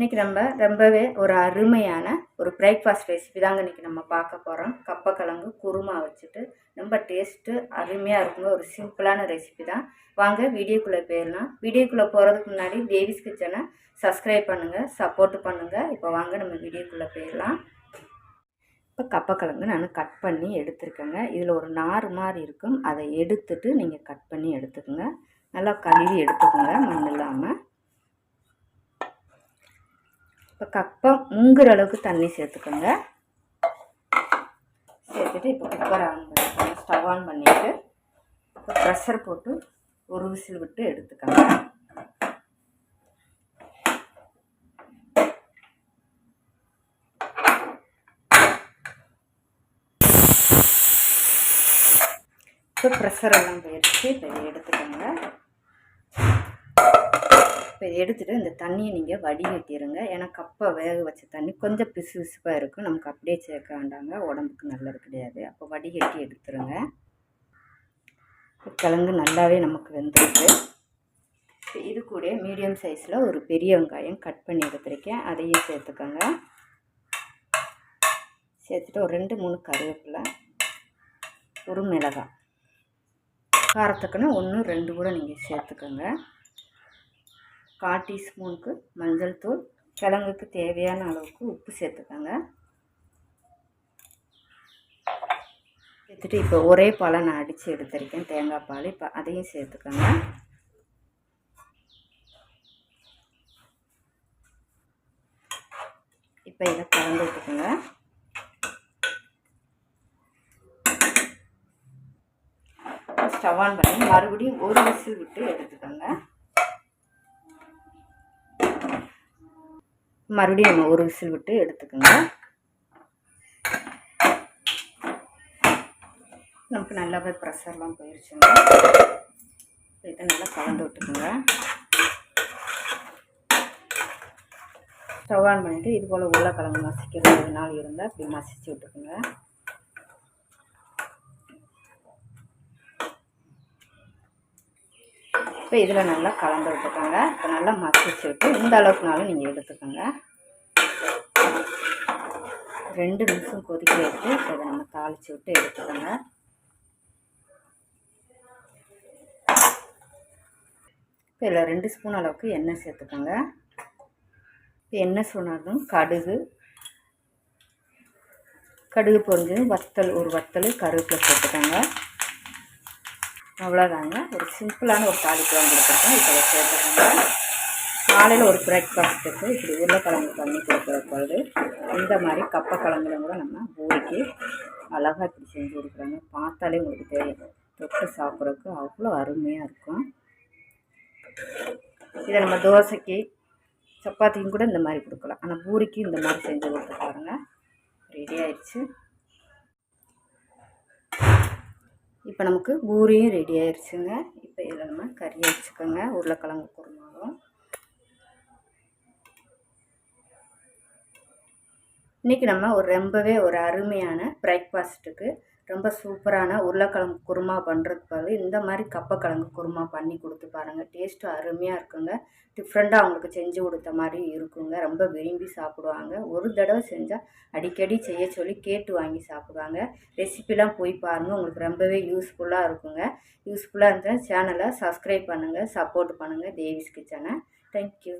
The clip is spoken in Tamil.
இன்றைக்கி நம்ம ரொம்பவே ஒரு அருமையான ஒரு பிரேக்ஃபாஸ்ட் ரெசிபி தாங்க இன்றைக்கி நம்ம பார்க்க போகிறோம் கப்பக்கிழங்கு குருமா வச்சுட்டு ரொம்ப டேஸ்ட்டு அருமையாக இருக்குங்க. ஒரு சிம்பிளான ரெசிபி தான். வாங்க வீடியோக்குள்ளே போயிடலாம். வீடியோக்குள்ளே போகிறதுக்கு முன்னாடி தேவிஸ் கிச்சனை சப்ஸ்கிரைப் பண்ணுங்கள் சப்போர்ட் பண்ணுங்கள் இப்போ வாங்க நம்ம வீடியோக்குள்ளே போயிடலாம். இப்போ கப்பக்கிழங்கு நான் கட் பண்ணி எடுத்துருக்கேங்க. இதில் ஒரு நார் மாதிரி இருக்கும். அதை எடுத்துட்டு நீங்கள் கட் பண்ணி எடுத்துக்கோங்க. நல்லா கழுவி எடுத்துக்கோங்க. மண் இல்லாமல் இப்போ கப்பை முங்குற அளவுக்கு தண்ணி சேர்த்துக்கோங்க. சேர்த்துட்டு இப்போ குக்கர் ஆன் பண்ணிக்கோங்க ஸ்டவ் ஆன் பண்ணிவிட்டு இப்போ ப்ரெஷர் போட்டு ஒரு விசில் விட்டு எடுத்துக்கோங்க. இப்போ ப்ரெஷர் எல்லாம் போயிடுச்சு இப்போ எடுத்துக்கோங்க. இப்போ எடுத்துகிட்டு இந்த தண்ணியை நீங்கள் வடிகட்டிடுங்க ஏன்னா கப்பை வேக வச்ச தண்ணி கொஞ்சம் பிசு பிசுப்பாக இருக்கும். நமக்கு அப்படியே சேர்க்க வேண்டாங்க. உடம்புக்கு நல்லது கிடையாது. அப்போ வடிகட்டி எடுத்துருங்க. கிழங்கு நல்லாவே நமக்கு வெந்திருக்கு இப்போ இது கூட மீடியம் சைஸில் ஒரு பெரிய வெங்காயம் கட் பண்ணி எடுத்துருக்கேன். அதையும் சேர்த்துக்கோங்க. சேர்த்துட்டு ஒரு ரெண்டு மூணு கருவேப்பிலை ஒரு மிளகாய். காரத்துக்குன்னு ஒன்று ரெண்டு கூட நீங்கள் சேர்த்துக்கோங்க. கால் டீஸ்பூனுக்கு மஞ்சள் தூள் கிழங்குக்கு தேவையான அளவுக்கு உப்பு சேர்த்துக்கோங்க. சேர்த்துட்டு இப்போ ஒரே பாலை நான் அடித்து எடுத்திருக்கேன் தேங்காய் பால். இப்போ அதையும் சேர்த்துக்கோங்க. இப்போ இதை கலந்து விட்டுக்கோங்க. ஸ்டவ் ஆன் பண்ணி மறுபடியும் ஒரு விசில் விட்டு எடுத்துக்கோங்க. மறுபடியும் நம்ம ஒரு விசில் விட்டு எடுத்துக்கோங்க. நமக்கு நல்லாவே ப்ரெஷர்லாம் போயிடுச்சுங்க இதை நல்லா கலந்து விட்டுக்கோங்க. ஸ்டவ் ஆன் பண்ணிவிட்டு இது போல் உருளைக்கிழங்கு மசிக்கிறது நாள் இருந்தால் இப்படி மசிச்சு விட்டுக்குங்க. இப்போ இதில் நல்லா கலந்து விட்டுக்கோங்க. இப்போ நல்லா மசிச்சு விட்டு இந்த அளவுக்குனாலும் நீங்கள் எடுத்துக்கோங்க. ரெண்டு நிமிஷம் கொதிக்க விட்டு இப்போ இதை நம்ம தாளித்து விட்டு எடுத்துக்கோங்க. இப்போ இதில் ரெண்டு ஸ்பூன் அளவுக்கு எண்ணெய் சேர்த்துக்கோங்க. இப்போ எண்ணெய் சொன்னாலும் கடுகு. கடுகு பொரிஞ்சு வத்தல் ஒரு வத்தல் கருவேப்பிலை சேர்த்துக்கோங்க. அவ்வளோதாங்க. ஒரு சிம்பிளான ஒரு தாளிப்பு தான் கொடுத்துருக்கோம் இப்போ அதை சேர்த்துக்கோங்க. காலையில் ஒரு பிரேக்ஃபாஸ்ட்டுக்கு இப்படி உருளைக்கிழங்கு பண்ணி கொடுக்குற பொழுது இந்த மாதிரி கப்பக்கிழங்குல கூட நம்ம பூரிக்கு அழகாக இப்படி செஞ்சு கொடுக்குறாங்க. பார்த்தாலே உங்களுக்கு தெரியும். தொட்டு சாப்பிட்றதுக்கு அவ்வளோ அருமையாக இருக்கும். இதை நம்ம தோசைக்கு சப்பாத்திக்கும் கூட இந்த மாதிரி கொடுக்கலாம். ஆனால் பூரிக்கு இந்த மாதிரி செஞ்சு கொடுத்து பாருங்கள் ரெடி ஆயிடுச்சு. இப்போ நமக்கு பூரியும் ரெடி ஆயிடுச்சுங்க இப்போ இதில் நம்ம கறி வச்சுக்கோங்க. உருளைக்கிழங்கு குருமாவும். இன்றைக்கி நம்ம ஒரு ரொம்பவே ஒரு அருமையான பிரேக்ஃபாஸ்ட்டுக்கு ரொம்ப சூப்பரான உருளைக்கிழங்கு குருமா பண்ணுறதுக்கு இந்த மாதிரி கப்பக்கிழங்கு குருமா பண்ணி கொடுத்து பாருங்கள் டேஸ்ட்டு அருமையாக இருக்குங்க. டிஃப்ரெண்ட்டாக அவங்களுக்கு செஞ்சு கொடுத்த மாதிரி இருக்குங்க. ரொம்ப விரும்பி சாப்பிடுவாங்க. ஒரு தடவை செஞ்சால் அடிக்கடி செய்ய சொல்லி கேட்டு வாங்கி சாப்பிடுவாங்க. ரெசிபிலாம் போய் பாருங்கள் உங்களுக்கு ரொம்பவே யூஸ்ஃபுல்லாக இருக்குங்க. யூஸ்ஃபுல்லாக இருந்தால் சேனலை சப்ஸ்கிரைப் பண்ணுங்கள் சப்போர்ட் பண்ணுங்கள் தேவிஸ் கிச்சனை தேங்க்யூ